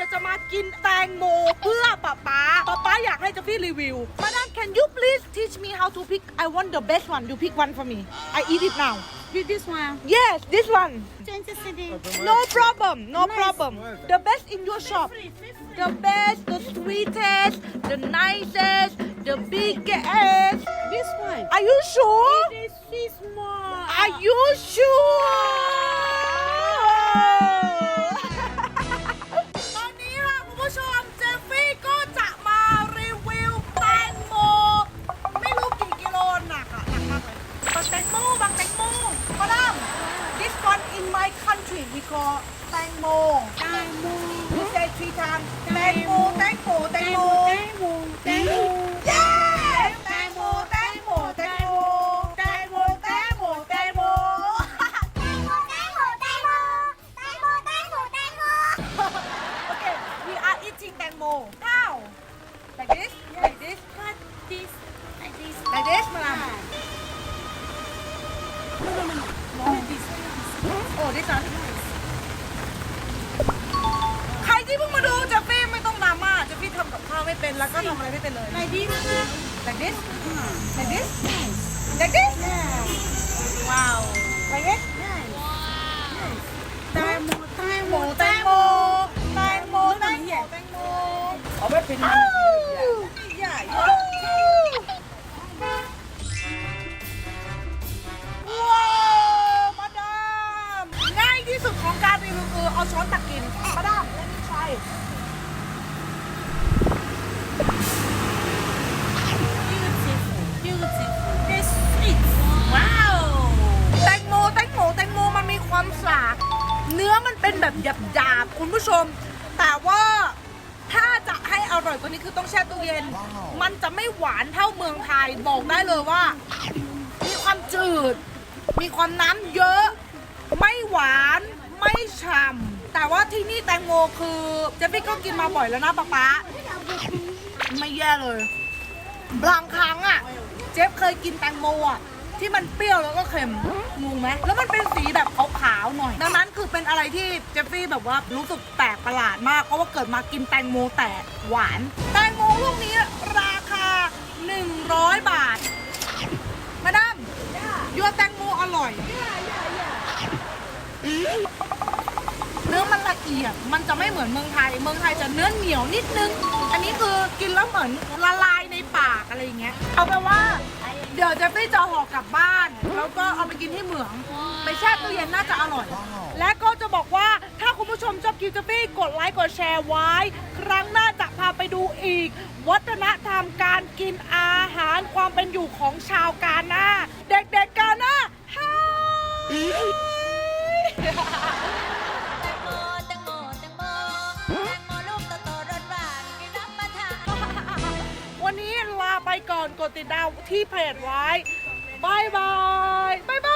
ดี๋ยวจะมากินแตงโมเพื่อป๊าป๊าป๊าป๊าอยากให้เจฟฟี่รีวิวมาดาม can you please teach me how to pick I want the best one you pick one for me I eat it now Did this one. yes this one Change city. no problem no problem the best in your shop the best the sweetest the nicest the biggest This one. are you sure This is more. Are you sure โมแตงโมแตงโมแตงโมแตงโมแตงโม Okay, we are eating แตงโม How? Like this? Like this? Cut this. Like this. Like this, มาลาม No, no, no, no. No, this. โอ้ดิฉันใครที่เพิ่งมาดูเจฟฟี่ไม่ต้องดราม่าเจฟฟี่ทำกับข้าวไม่เป็นแล้วก็ทำอะไรไม่เป็นเลย Like this. Like this? Like this? Like this? Wow. Like this? Tango. หมู Tango. แตงโมแตงโมแตงโมแตงโมเอาไม่เป็นอ้าวใหญ่ เอาช้อนตักกิน มาดามและนี่ใช่ Beautiful. Beautiful. This sweet. Wow. แตงโมแตงโมแตงโมมันมีความสาบเนื้อมันเป็นแบบหยาบๆคุณผู้ชม แต่ว่าถ้าจะให้อร่อยกว่านี้คือต้องแช่ตู้เย็น มันจะไม่หวานเท่าเมืองไทยบอกได้เลยว่า มีความจืด มีความน้ำเยอะ ไม่หวาน ไม่ฉ่ำ แต่ว่าที่นี่แตงโมคือเจฟฟี่ก็กินมาบ่อยแล้วนะป๊าป๊าไม่แย่เลยบางครั้งอะ เจฟเคยกินแตงโมอะที่มันเปรี้ยวแล้วก็เค็มงงไหมแล้วมันเป็นสีแบบขาวๆหน่อย ดังนั้นคือเป็นอะไรที่เจฟฟี่แบบว่ารู้สึกแปลกประหลาดมาก เพราะว่าเกิดมากินแตงโมแต่หวาน แตงโมลูกนี้ราคา 100 บาท มาดามยัวแตงโมอร่อย เนื้อมันละเอียด มันจะไม่เหมือนเมืองไทย เมืองไทยจะเนื้อเหนียวนิดนึง อันนี้คือกินแล้วเหมือนละลายในปากอะไรอย่างเงี้ย เอาไปนว่า เดี๋ยวเจฟฟี่จะห่อกลับบ้าน แล้วก็เอาไปกินที่เหมือง ไปแช่ตู้เย็นน่าจะอร่อย และก็จะบอกว่าถ้าคุณผู้ชมชอบกินเจฟฟี่กดไลค์กดแชร์ไว้ ครั้งหน้าจะพาไปดูอีก วัฒนธรรมการกินอาหารความเป็นอยู่ของชาวกาหน้า เด็กๆกาหน้าฮา ลาไปก่อนกดติดดาวที่เพจไว้บายบายบายบ